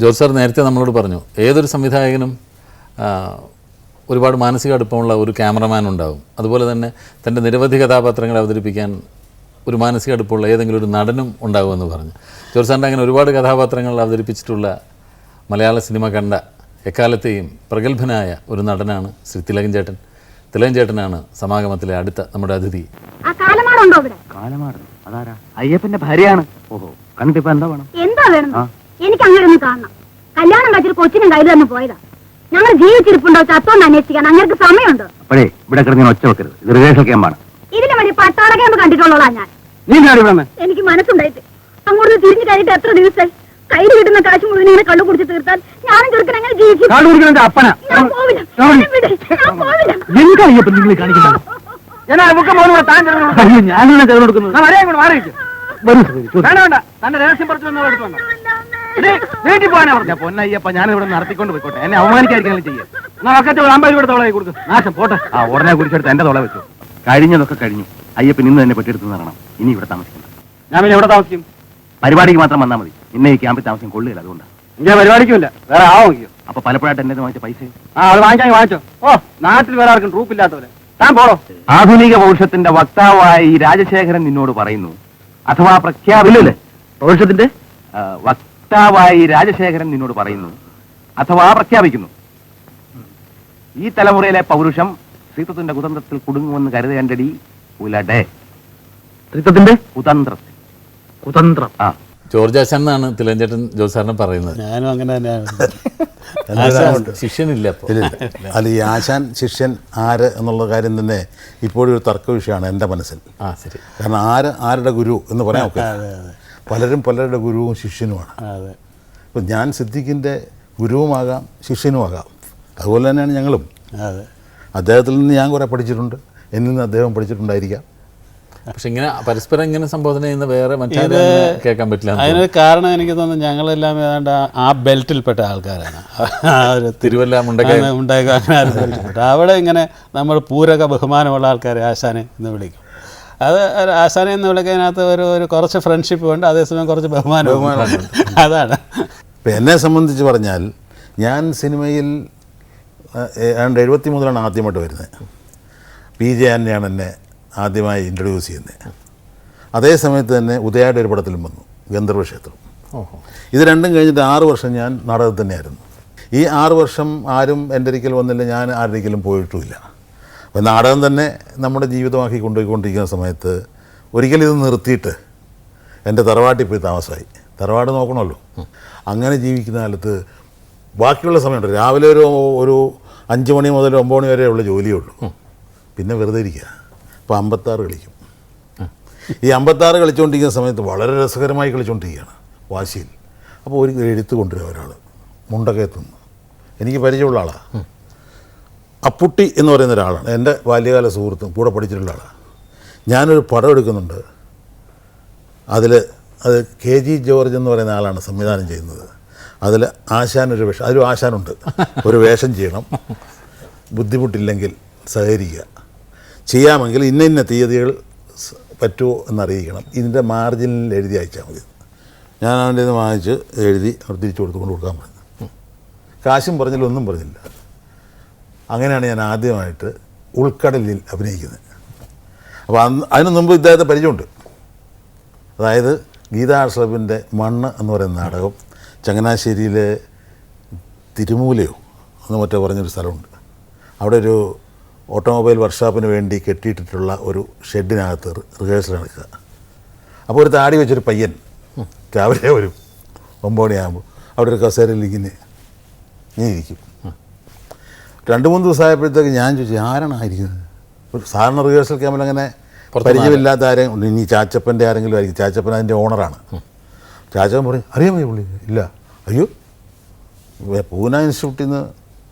George sir നേരത്തെ നമ്മളോട് പറഞ്ഞു ഏതൊരു സംവിധായകനും ഒരുപാട് മാനസിക അടുപ്പമുള്ള ഒരു ക്യാമറമാൻ ഉണ്ടാവും. അതുപോലെ തന്നെ തന്റെ നിരവധി കഥാപാത്രങ്ങളെ അവതരിപ്പിക്കാൻ ഒരു മാനസിക അടുപ്പമുള്ള ഏതെങ്കിലും ഒരു നടനും ഉണ്ടാകുമെന്ന് പറഞ്ഞു. ജോർജ് സാറിന്റെ അങ്ങനെ ഒരുപാട് കഥാപാത്രങ്ങൾ അവതരിപ്പിച്ചിട്ടുള്ള മലയാള സിനിമ കണ്ട എക്കാലത്തെയും പ്രഗത്ഭനായ ഒരു നടനാണ് ശ്രീ തിലകൻ ചേട്ടൻ. തിലകൻ ചേട്ടനാണ് സമാഗമത്തിലെ അടുത്ത നമ്മുടെ അതിഥി. അയ്യപ്പന്റെ ഭാര്യയാണ്. ഓഹോ കണ്ടിപ്പോ എന്താ വേണം? എന്താ വേണം? എനിക്ക് അങ്ങനെ ഒന്ന് കാണണം. കല്യാണം കഴിച്ചിട്ട് കൊച്ചിനും കയ്യിൽ തന്നെ പോയതാ. ഞങ്ങൾ ജീവിച്ചിരിപ്പുണ്ടോ ചത്തോന്ന് അന്വേഷിക്കാൻ അങ്ങനെ സമയമുണ്ടോ? അപ്പോഴേ ഇവിടെ കിടന്ന് ഒച്ച വെക്കരുത്. ഇത് റിഹേഴ്സൽ ക്യാമ്പാണ് ഇതിന് വേണ്ടി പട്ടാള ക്യാമ്പ് കണ്ടിട്ടുള്ളതാ ഞാൻ. നീ എനിക്ക് മനസ്സുണ്ടായിട്ട്. അങ്ങോട്ട് തിരിഞ്ഞു കഴിഞ്ഞിട്ട് എത്ര ദിവസമായി? കയ്യിൽ കിട്ടുന്ന കാശ് മുഴുവൻ ഇങ്ങനെ കള്ളു കുടിച്ച് തീർത്താൽ ഞാനും ചെറുക്കൻ അങ്ങനെ ജീവിക്കും. കാട് കുടിക്കണ അപ്പന. ഞാൻ പോവില്ല. എന്നെ വിട്. ഞാൻ പോവില്ല. എന്താ അയ്യപ്പൻ നിങ്ങൾ കാണിക്കുന്നത് ഞാനാണ് ചേർന്ന് കൊടുക്കുന്നത്. തന്റെ രഹസ്യം പറിച്ചു വീട്ടിൽ പോകാനാ പറഞ്ഞ. പൊന്നയ്യപ്പ ഞാൻ ഇവിടെ നടത്തിക്കൊണ്ട് പോയിക്കോട്ടെ. എന്നെ അവമാനിക്കാതിരിക്കാനും ചെയ്യാം. അമ്പത് രൂപയുടെ തോളായി കൊടുക്കും. നാശം പോട്ടെ. ആ ഉടനെ കുടിച്ചെടുത്ത് എന്റെ തോളെ വെച്ചു. കഴിഞ്ഞതൊക്കെ കഴിഞ്ഞു. അയ്യപ്പൻ ഇന്ന് തന്നെ പെട്ടെടുത്ത് നടണം ഇനി ഇവിടെ താമസിക്കണം. ഞാൻ പിന്നെ ഇവിടെ താമസിക്കും? പരിപാടിക്ക് മാത്രം വന്നാൽ മതി. ഇന്നെ ഈ ക്യാമ്പിൽ താമസിക്കും കൊള്ളുകയില്ല അതുകൊണ്ടാണ് ഞാൻ പരിപാടിക്കുമില്ല. വേറെ ആവോ അപ്പൊ പലപ്പോഴായിട്ട് എന്നെ വാങ്ങിച്ച പൈസ? ആ അത് വാങ്ങിക്കാൻ വാങ്ങിച്ചോ. ഓ നാട്ടിൽ വേറെ ആർക്കും ട്രൂപ്പ് ഇല്ലാത്തവരെ. താൻ പോടോ. ആധുനിക പൗരുഷത്തിന്റെ വക്താവായി ഈ രാജശേഖരൻ നിന്നോട് പറയുന്നു. അഥവാ പ്രഖ്യാപില്ലേ പൗരുഷത്തിന്റെ? വക്താവായ ഈ രാജശേഖരൻ നിന്നോട് പറയുന്നു അഥവാ പ്രഖ്യാപിക്കുന്നു. ഈ തലമുറയിലെ പൗരുഷം സ്ത്രീത്വത്തിന്റെ കുതന്ത്രത്തിൽ കുടുങ്ങുമെന്ന് കരുതേണ്ടടി ഉലടെ. സ്ത്രീത്വത്തിന്റെ കുതന്ത്രത്തിൽ. കുതന്ത്രം. ആ. ജോർജ് ആശാൻ എന്നാണ് തിലഞ്ചേട്ടൻ സാറിനെ പറയുന്നത്. ഞാനും അങ്ങനെ തന്നെയാണ്. ശിഷ്യനില്ല. അല്ല ഈ ആശാൻ ശിഷ്യൻ ആര് എന്നുള്ള കാര്യം തന്നെ ഇപ്പോഴും ഒരു തർക്ക വിഷയമാണ് എന്റെ മനസ്സിൽ. ആ ശരി. കാരണം ആര് ആരുടെ ഗുരു എന്ന് പറയാൻ ഒക്കെ പലരും പലരുടെ ഗുരുവും ശിഷ്യനുമാണ്. അതെ. ഇപ്പം ഞാൻ സിദ്ദിഖിന്റെ ഗുരുവുമാകാം ശിഷ്യനുമാകാം. അതുപോലെ തന്നെയാണ് ഞങ്ങളും. അതെ. അദ്ദേഹത്തിൽ നിന്ന് ഞാൻ കുറേ പഠിച്ചിട്ടുണ്ട്. എന്നിൽ നിന്ന് അദ്ദേഹം പഠിച്ചിട്ടുണ്ടായിരിക്കാം. പക്ഷെ ഇങ്ങനെ പരസ്പരം ഇങ്ങനെ സംബോധന ചെയ്യുന്ന വേറെ മറ്റേ കേൾക്കാൻ പറ്റില്ല അതിനൊരു കാരണം എനിക്ക് തോന്നുന്നു ഞങ്ങളെല്ലാം ഏതാണ്ട് ആ- ബെൽറ്റിൽപ്പെട്ട ആൾക്കാരാണ്. തിരുവല്ല അങ്ങനെ ഒരു ബെൽറ്റിൽപ്പെട്ട. അവിടെ ഇങ്ങനെ നമ്മൾ പൂരക ബഹുമാനമുള്ള ആൾക്കാരെ ആശാനെ എന്ന് വിളിക്കും. അത് ഒരു ആശാനെ എന്ന് വിളിക്കുന്നതിനകത്ത് ഒരു ഒരു കുറച്ച് ഫ്രണ്ട്ഷിപ്പ് ഉണ്ട് അതേസമയം കുറച്ച് ബഹുമാനവും അതാണ്. ഇപ്പം എന്നെ സംബന്ധിച്ച് പറഞ്ഞാൽ ഞാൻ സിനിമയിൽ ഏതാണ്ട് എഴുപത്തി മൂന്നിലാണ് ആദ്യമായിട്ട് വരുന്നത്. പി ജെ ആന്റെയാണ് എന്നെ ആദ്യമായി ഇൻട്രൊഡ്യൂസ് ചെയ്യുന്നത്. അതേ സമയത്ത് തന്നെ ഉദയായിട്ട് ഒരു പടത്തിലും വന്നു ഗന്ധർവ ക്ഷേത്രം. ഓഹോ. ഇത് രണ്ടും കഴിഞ്ഞിട്ട് ആറ് വർഷം ഞാൻ നാടകത്തിൽ തന്നെയായിരുന്നു ഈ ആറ് വർഷം ആരും എന്റെ ഒരിക്കൽ വന്നില്ല ഞാൻ ആരുടെക്കലും പോയിട്ടുമില്ല. അപ്പോൾ നാടകം തന്നെ നമ്മുടെ ജീവിതമാക്കി കൊണ്ടുപോയിക്കൊണ്ടിരിക്കുന്ന സമയത്ത് ഒരിക്കലും ഇത് നിർത്തിയിട്ട് എന്റെ തറവാട്ടിൽ പോയി താമസമായി. തറവാട് നോക്കണമല്ലോ. അങ്ങനെ ജീവിക്കുന്ന കാലത്ത് ബാക്കിയുള്ള സമയമുണ്ട്. രാവിലെ ഒരു ഒരു അഞ്ച് മണി മുതൽ ഒമ്പത് മണി വരെ ഉള്ള ജോലിയേ ഉള്ളൂ. പിന്നെ വെറുതെ ഇരിക്കുക. അപ്പോൾ അമ്പത്താറ് കളിക്കും. ഈ അമ്പത്താറ് കളിച്ചുകൊണ്ടിരിക്കുന്ന സമയത്ത് വളരെ രസകരമായി കളിച്ചുകൊണ്ടിരിക്കുകയാണ് വാശിയിൽ. അപ്പോൾ ഒരു എഴുത്ത് കൊണ്ടുവരിക ഒരാൾ മുണ്ടക്കയത്തുനിന്ന്. എനിക്ക് പരിചയമുള്ള ആളാണ് അപ്പുട്ടി എന്ന് പറയുന്ന ഒരാളാണ്. എന്റെ ബാല്യകാല സുഹൃത്തും കൂടെ പഠിച്ചിട്ടുള്ള ആളാണ്. ഞാനൊരു പടം എടുക്കുന്നുണ്ട്. അതിൽ അത് കെ ജി ജോർജ് എന്ന് പറയുന്ന ആളാണ് സംവിധാനം ചെയ്യുന്നത്. അതിൽ ആശാനൊരു വേഷം അതിലും ആശാനുണ്ട്. ഒരു വേഷം ചെയ്യണം. ബുദ്ധിമുട്ടില്ലെങ്കിൽ സഹകരിക്കുക. ചെയ്യാമെങ്കിൽ ഇന്ന ഇന്ന തീയതികൾ പറ്റുമോ എന്നറിയിക്കണം. ഇതിന്റെ മാർജിനിൽ എഴുതി അയച്ചാൽ മതി. ഞാൻ അവന്റെ നിന്ന് വാങ്ങിച്ച് എഴുതി അവർ തിരിച്ചു കൊടുത്ത് കൊണ്ട് കൊടുക്കാൻ പറഞ്ഞു. കാശും പറഞ്ഞില്ല ഒന്നും പറഞ്ഞില്ല. അങ്ങനെയാണ് ഞാൻ ആദ്യമായിട്ട് ഉൾക്കടലിൽ അഭിനയിക്കുന്നത്. അപ്പോൾ അന്ന് അതിനു മുമ്പ് ഇദ്ദേഹത്തെ പരിചയമുണ്ട്. അതായത് ഗീതാ അഷ്റഫിന്റെ മണ്ണ് എന്ന് പറയുന്ന നാടകം ചങ്ങനാശ്ശേരിയിലെ തിരുമൂലയോ എന്ന് മറ്റോ പറഞ്ഞൊരു സ്ഥലമുണ്ട്. അവിടെ ഒരു ഓട്ടോമൊബൈൽ വർക്ക്ഷോപ്പിന് വേണ്ടി കെട്ടിയിട്ടിട്ടുള്ള ഒരു ഷെഡിനകത്ത് റിഹേഴ്സൽ നടക്കുക. അപ്പോൾ ഒരു താടി വെച്ചൊരു പയ്യൻ രാവിലെ വരും ഒമ്പത് മണിയാകുമ്പോൾ അവിടെ ഒരു കസേരയിൽ ഇങ്ങനെ ഇങ്ങനെ ഇരിക്കും. രണ്ട് മൂന്ന് ദിവസമായപ്പോഴത്തേക്ക് ഞാൻ ചോദിച്ചു ആരാണ് ആയിരിക്കുന്നത് ഒരു സാധാരണ റിഹേഴ്സൽ ക്യാമ്പിൽ അങ്ങനെ പരിചയമില്ലാത്ത ആരെങ്കിലും ഇനി ചാച്ചപ്പന്റെ ആരെങ്കിലും ആയിരിക്കും ചാച്ചപ്പൻ അതിന്റെ ഓണറാണ് ചാച്ചപ്പൻ പറയും അറിയാമോ പുള്ളി ഇല്ല അയ്യോ പൂന ഇൻസ്റ്റിറ്റ്യൂട്ടിൽ നിന്ന്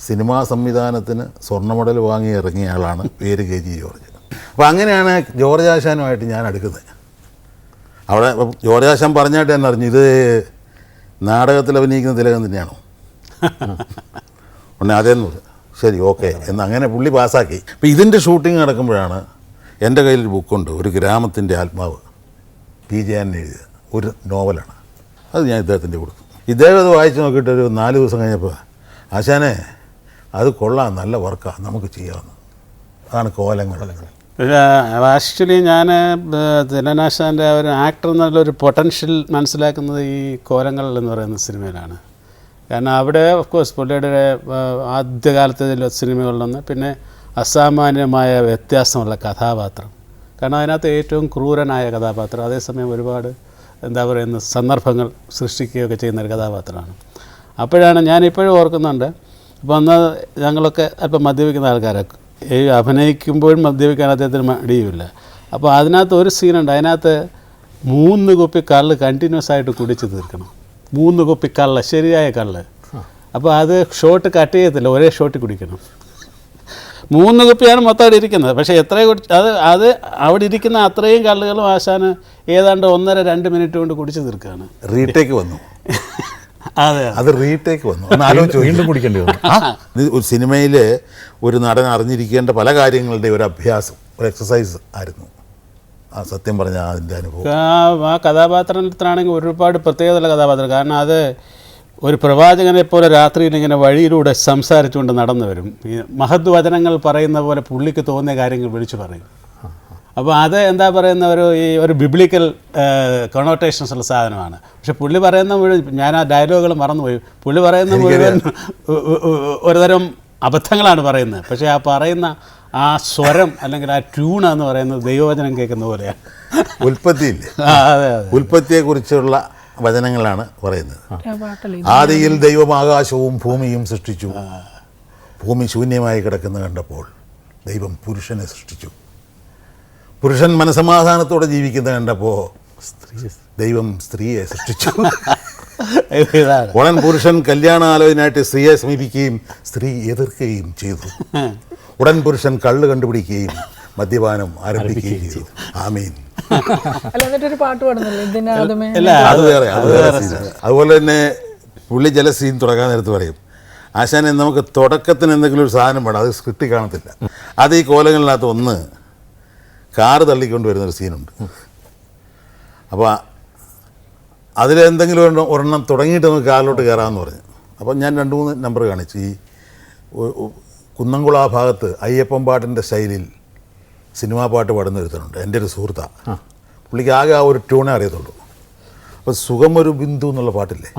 സിനിമാ സംവിധാനത്തിന് സ്വർണ മെഡൽ വാങ്ങി ഇറങ്ങിയ ആളാണ് പേര് കെ ജി ജോർജ് അപ്പോൾ അങ്ങനെയാണ് ജോർജ് ആശാനുമായിട്ട് ഞാൻ അടുക്കുന്നത് അവിടെ ജോർജ് ആശാൻ പറഞ്ഞായിട്ട് തന്നെ അറിഞ്ഞു ഇത് നാടകത്തിൽ അഭിനയിക്കുന്ന തിലകം തന്നെയാണോ ഉടനെ അതേന്ന് പറഞ്ഞു ശരി ഓക്കെ. എന്ന് അങ്ങനെ പുള്ളി പാസ്സാക്കി. അപ്പം ഇതിന്റെ ഷൂട്ടിംഗ് നടക്കുമ്പോഴാണ് എന്റെ കയ്യിൽ ഒരു ബുക്കുണ്ട് ഒരു ഗ്രാമത്തിന്റെ ആത്മാവ്. പി ജെ ആൻ എഴുതിയ ഒരു നോവലാണ്. അത് ഞാൻ ഇദ്ദേഹത്തിന്റെ കൊടുത്തു. ഇദ്ദേഹം അത് വായിച്ച് നോക്കിയിട്ട് ഒരു നാല് ദിവസം കഴിഞ്ഞപ്പോൾ ആശാനെ അത് കൊള്ളാം നല്ല വർക്കാണ് നമുക്ക് ചെയ്യാമെന്ന് അതാണ് കോലങ്ങൾ. ആക്ച്വലി ഞാൻ ദിലനാശാന്റെ ഒരു ആക്ടർ എന്നുള്ളൊരു പൊട്ടൻഷ്യൽ മനസ്സിലാക്കുന്നത് ഈ കോലങ്ങൾ എന്ന് പറയുന്ന സിനിമയിലാണ്. കാരണം അവിടെ ഓഫ് കോഴ്സ് പുള്ളിയുടെ ആദ്യകാലത്തെ സിനിമകളിലൊന്ന്. പിന്നെ അസാമാന്യമായ വ്യത്യാസമുള്ള കഥാപാത്രം. കാരണം അതിനകത്ത് ഏറ്റവും ക്രൂരനായ കഥാപാത്രം. അതേസമയം ഒരുപാട് എന്താ പറയുന്ന സന്ദർഭങ്ങൾ സൃഷ്ടിക്കുകയൊക്കെ ചെയ്യുന്ന ഒരു കഥാപാത്രമാണ്. അപ്പോഴാണ് ഞാൻ ഇപ്പോഴും ഓർക്കുന്നുണ്ട്. അപ്പോൾ അന്ന് ഞങ്ങളൊക്കെ അല്പം മദ്യപിക്കുന്ന ആൾക്കാരൊക്കെ. ഈ അഭിനയിക്കുമ്പോഴും മദ്യപിക്കാൻ അദ്ദേഹത്തിന് മടിയുമില്ല. അപ്പോൾ അതിനകത്ത് ഒരു സീനുണ്ട് അതിനകത്ത് മൂന്ന് കുപ്പി കള്ള് കണ്ടിന്യൂസ് ആയിട്ട് കുടിച്ച് തീർക്കണം. മൂന്ന് കുപ്പി കള്ള് ശരിയായ കള്ള്. അപ്പോൾ അത് ഷോട്ട് കട്ട് ചെയ്യത്തില്ല ഒരേ ഷോട്ടിൽ കുടിക്കണം. മൂന്ന് കുപ്പിയാണ് മൊത്തം അവിടെ ഇരിക്കുന്നത്. പക്ഷേ എത്ര കുടി അത് അത് അവിടെ ഇരിക്കുന്ന അത്രയും കള്ളുകളും ആശാന് ഏതാണ്ട് ഒന്നര രണ്ട് മിനിറ്റ് കൊണ്ട് കുടിച്ചു തീർക്കുകയാണ്. റീടേക്ക് വന്നു. അതെ അത്. റീടേക്ക് വന്നു. ഒന്ന് ആലോചിച്ച് വീണ്ടും കുടിക്കേണ്ടി വന്നു. ആ, ഇത് ഒരു സിനിമയിൽ ഒരു നടൻ അറിഞ്ഞിരിക്കേണ്ട പല കാര്യങ്ങളുടെ ഒരു അഭ്യാസം ഒരു എക്സസൈസ് ആയിരുന്നു. ആ സത്യം പറഞ്ഞാൽ അതിന്റെ അനുഭവം. ആ കഥാപാത്രത്തിനാണെങ്കിൽ ഒരുപാട് പ്രത്യേകതയുള്ള കഥാപാത്രം. കാരണം അത് ഒരു പ്രവാചകനെ പോലെ രാത്രിയിൽ ഇങ്ങനെ വഴിയിലൂടെ സംസാരിച്ചുകൊണ്ട് നടന്നു വരും. ഈ മഹത് വചനങ്ങൾ പറയുന്ന പോലെ പുള്ളിക്ക് തോന്നിയ കാര്യങ്ങൾ വിളിച്ചു പറയും. അപ്പോൾ അത് എന്താ പറയുന്ന ഒരു ഈ ഒരു ബിബ്ലിക്കൽ കൊണോട്ടേഷൻസ് ഉള്ള സാധനമാണ്. പക്ഷെ പുള്ളി പറയുന്ന മുഴുവൻ ഞാൻ ആ ഡയലോഗുകൾ മറന്നുപോയി. പുള്ളി പറയുന്ന മുഴുവൻ ഒരുതരം അബദ്ധങ്ങളാണ് പറയുന്നത്. പക്ഷേ ആ പറയുന്ന ആ സ്വരം അല്ലെങ്കിൽ ആ ട്യൂൺ എന്ന് പറയുന്നത് ദൈവവചനം കേൾക്കുന്ന പോലെയാണ്. ഉൽപ്പത്തിയില്ലേ? ഉൽപ്പത്തിയെ കുറിച്ചുള്ള വചനങ്ങളാണ് പറയുന്നത്. ആദിയിൽ ദൈവം ആകാശവും ഭൂമിയും സൃഷ്ടിച്ചു. ഭൂമി ശൂന്യമായി കിടക്കുന്ന കണ്ടപ്പോൾ ദൈവം പുരുഷനെ സൃഷ്ടിച്ചു. പുരുഷൻ മനസമാധാനത്തോടെ ജീവിക്കുന്ന കണ്ടപ്പോൾ ദൈവം സ്ത്രീയെ സൃഷ്ടിച്ചു. ഉടൻ പുരുഷൻ കല്യാണാലോചനയായിട്ട് സ്ത്രീയെ സമീപിക്കുകയും സ്ത്രീ എതിർക്കുകയും ചെയ്തു. ഉടൻ പുരുഷൻ കള്ള് കണ്ടുപിടിക്കുകയും മദ്യപാനം ആരംഭിക്കുകയും ചെയ്തു. ആമീൻ. അത് വേറെ അത് വേറെ അതുപോലെ തന്നെ പുള്ളി ജല സീൻ തുടങ്ങാൻ നേരത്ത് പറയും ആശാനെ നമുക്ക് തുടക്കത്തിന് എന്തെങ്കിലും ഒരു സാധനം വേണം അത് സ്ക്രിപ്റ്റ് കാണത്തില്ല. അത് ഈ കോലങ്ങളിനകത്ത് ഒന്ന് കാറ് തള്ളിക്കൊണ്ട് വരുന്നൊരു സീനുണ്ട്. അപ്പോൾ അതിലെന്തെങ്കിലും ഒരെണ്ണം ഒരെണ്ണം തുടങ്ങിയിട്ട് നമുക്ക് കാറിലോട്ട് കയറാമെന്ന് പറഞ്ഞു. അപ്പം ഞാൻ രണ്ട് മൂന്ന് നമ്പർ കാണിച്ചു. ഈ കുന്നംകുള ആ ഭാഗത്ത് അയ്യപ്പൻ പാട്ടിന്റെ ശൈലിയിൽ സിനിമാ പാട്ട് പാടുന്ന ഒരുത്തനുണ്ട്. എന്റെ ഒരു സുഹൃത്താണ് പുള്ളിക്ക് ആകെ ആ ഒരു ട്യൂണേ അറിയത്തുള്ളൂ. അപ്പോൾ ഒരു ബിന്ദു എന്നുള്ള പാട്ടില്ലേ?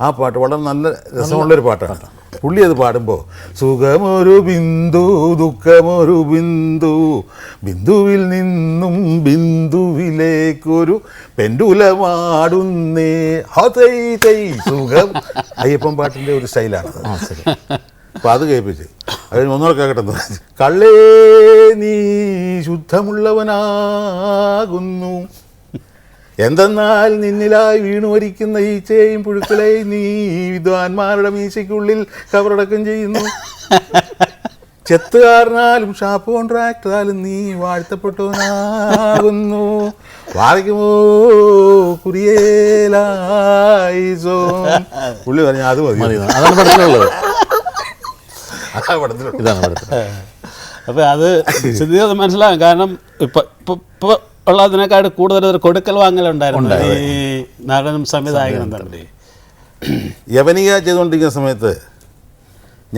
ആ. പാട്ട് വളരെ നല്ല രസമുള്ളൊരു പാട്ടാണ്. പുള്ളി അത് പാടുമ്പോൾ സുഖമൊരു ബിന്ദു ദുഃഖമൊരു ബിന്ദു ബിന്ദുവിൽ നിന്നും ബിന്ദുവിലേക്കൊരു പെൻഡുലമാടുന്നേ ഹൈ തൈ തൈ സുഖം. അയ്യപ്പൻ പാട്ടിന്റെ ഒരു സ്റ്റൈലാണത് അപ്പോൾ അത് കേൾപ്പിച്ച്. അത് ഒന്നുകൂടെ കേൾക്കട്ടെ. കള്ളേ നീ ശുദ്ധമുള്ളവനാകുന്നു. എന്തെന്നാൽ നിന്നിലായി വീണു മരിക്കുന്ന ഈച്ചയും പുഴുക്കളെയും നീ വിദ്വാൻമാരുടെ മീശയ്ക്കുള്ളിൽ കവറടക്കം ചെയ്യുന്നു. ചെത്തുകാരനാലും ഷാപ്പ് കോൺട്രാക്ടറാലും നീ വാഴ്ത്തപ്പെട്ടവനാകുന്നു. വാഴിക്കുമോ കുറിയേലായി പുള്ളി പറഞ്ഞാൽ അത് മതി. അതാണ് പറഞ്ഞുള്ളത്. ഇതാണ് പടത്തിൽ അപ്പോൾ അത് സ്ഥിതി അത് മനസ്സിലാകും കാരണം ഇപ്പം ഇപ്പം ഇപ്പോൾ ഉള്ളതിനേക്കാൾ കൂടുതൽ ഒരു കൊടുക്കൽ വാങ്ങലുണ്ടായിരുന്നു. ഈ നടനും സംവിധായകനും തമ്മിൽ യവനിക ചെയ്തുകൊണ്ടിരിക്കുന്ന സമയത്ത്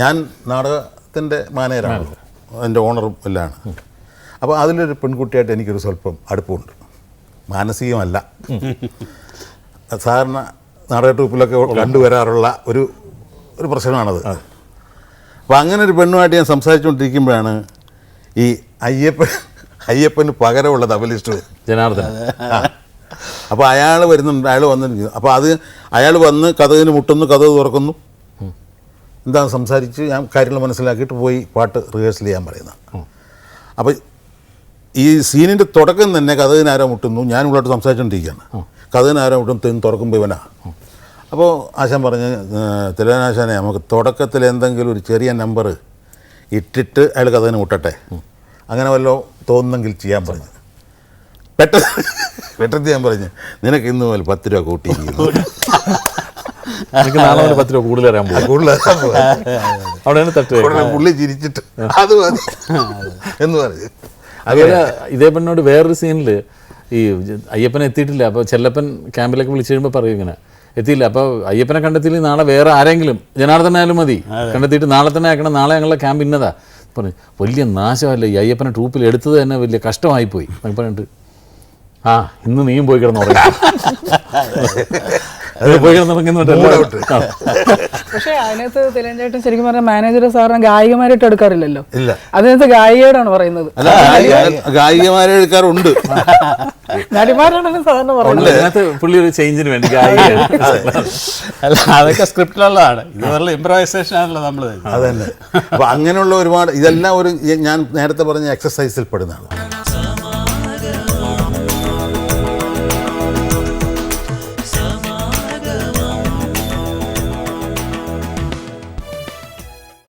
ഞാൻ നാടകത്തിന്റെ മാനേജറാണ്. എന്റെ ഓണറും എല്ലാമാണ് അപ്പോൾ അതിലൊരു പെൺകുട്ടിയായിട്ട് എനിക്കൊരു സ്വല്പം അടുപ്പമുണ്ട്. മാനസികമല്ല. സാധാരണ നാടക ട്രൂപ്പിലൊക്കെ കണ്ടുവരാറുള്ള ഒരു ഒരു പ്രശ്നമാണത്. അപ്പോൾ അങ്ങനെ ഒരു പെണ്ണുമായിട്ട് ഞാൻ സംസാരിച്ചുകൊണ്ടിരിക്കുമ്പോഴാണ് ഈ അയ്യപ്പൻ അയ്യപ്പന് പകരമുള്ള തബലിസ്റ്റ് ജനാർദ്ദൻ അപ്പോൾ അയാൾ വരുന്നുണ്ട് അയാൾ വന്നിരിക്കുന്നു. അപ്പോൾ അത് അയാൾ വന്ന് കഥകിന് മുട്ടുന്നു കഥ തുറക്കുന്നു. എന്താ സംസാരിച്ച് ഞാൻ കാര്യങ്ങൾ മനസ്സിലാക്കിയിട്ട് പോയി പാട്ട് റിഹേഴ്സൽ ചെയ്യാൻ പറയുന്നത്. അപ്പോൾ ഈ സീനിന്റെ തുടക്കം തന്നെ കഥകിനാരോ മുട്ടുന്നു? ഞാൻ ഇവിടോട്ട് സംസാരിച്ചുകൊണ്ടിരിക്കുകയാണ് കഥകിനാരോ മുട്ടും തെന്ന് തുറക്കുമ്പോൾ ഇവനാ. അപ്പോൾ ആശാൻ പറഞ്ഞ് തിലനാശാനെ നമുക്ക് തുടക്കത്തിൽ എന്തെങ്കിലും ഒരു ചെറിയ നമ്പർ ഇട്ടിട്ട് അയാൾ അതിന് മുട്ടട്ടെ. അങ്ങനെ വല്ലോ തോന്നുന്നെങ്കിൽ ചെയ്യാൻ പറഞ്ഞു. പെട്ടെന്ന് പെട്ടെന്ന് ഞാൻ പറഞ്ഞു നിനക്ക് ഇന്ന് മുതൽ പത്ത് രൂപ കൂട്ടി എനിക്ക് നാളെ ഒരു പത്ത് രൂപ കൂടുതൽ തരാൻ പോകും. കൂടുതൽ അവിടെയാണ് തട്ട് ഉടനെ പുള്ളി ചിരിച്ചിട്ട് അത് മതി എന്ന് പറഞ്ഞു. അതുപോലെ ഇതേ പെണ്ണോട് വേറൊരു സീനിൽ ഈ അയ്യപ്പൻ എത്തിയിട്ടില്ല. അപ്പോൾ ചെല്ലപ്പൻ ക്യാമ്പിലൊക്കെ വിളിച്ചു കഴിയുമ്പോൾ പറയും ഇങ്ങനെ എത്തിയില്ല. അപ്പോൾ അയ്യപ്പനെ കണ്ടെത്തിയില്ലെങ്കിൽ നാളെ വേറെ ആരെങ്കിലും ജനാർദ്ദനായാലും മതി. കണ്ടെത്തിയിട്ട് നാളെ തന്നെ ആക്കണം. നാളെ ഞങ്ങളുടെ ക്യാമ്പ് ഇന്നതാ. പറഞ്ഞു വലിയ നാശമല്ല ഈ അയ്യപ്പനെ ട്രൂപ്പിൽ എടുത്തത് തന്നെ വലിയ കഷ്ടമായിപ്പോയി. പോയി പറഞ്ഞിട്ട് ആ ഇന്ന് നീയും പോയി കിടന്നു. പക്ഷേ അതിനകത്ത് തിലഞ്ചേട്ടൻ ശരിക്കും പറഞ്ഞ മാനേജർ സാറിന് ഗായികമാരായിട്ട് എടുക്കാറില്ലല്ലോ. ഇല്ല. അതിനകത്ത് ഗായികയോടാണ് പറയുന്നത്. ഗായികമാരെ എടുക്കാറുണ്ട്. നടിമാരാണ് സാധാരണ പറയുന്നത്. അതിനകത്ത് പുള്ളി ഒരു ചേഞ്ചിന് വേണ്ടി ഗായികയാണ്. അല്ല അതൊക്കെ സ്ക്രിപ്റ്റിലുള്ളതാണ്. ഇത് വെറുതെ ഇംപ്രൈസേഷൻ ആണല്ലോ നമ്മൾ അതന്നെ. അപ്പോൾ അങ്ങനെയുള്ള ഒരുപാട് ഇതെല്ലാം ഒരു ഞാൻ നേരത്തെ പറഞ്ഞ എക്സസൈസിൽ പെടുന്നതാണ്.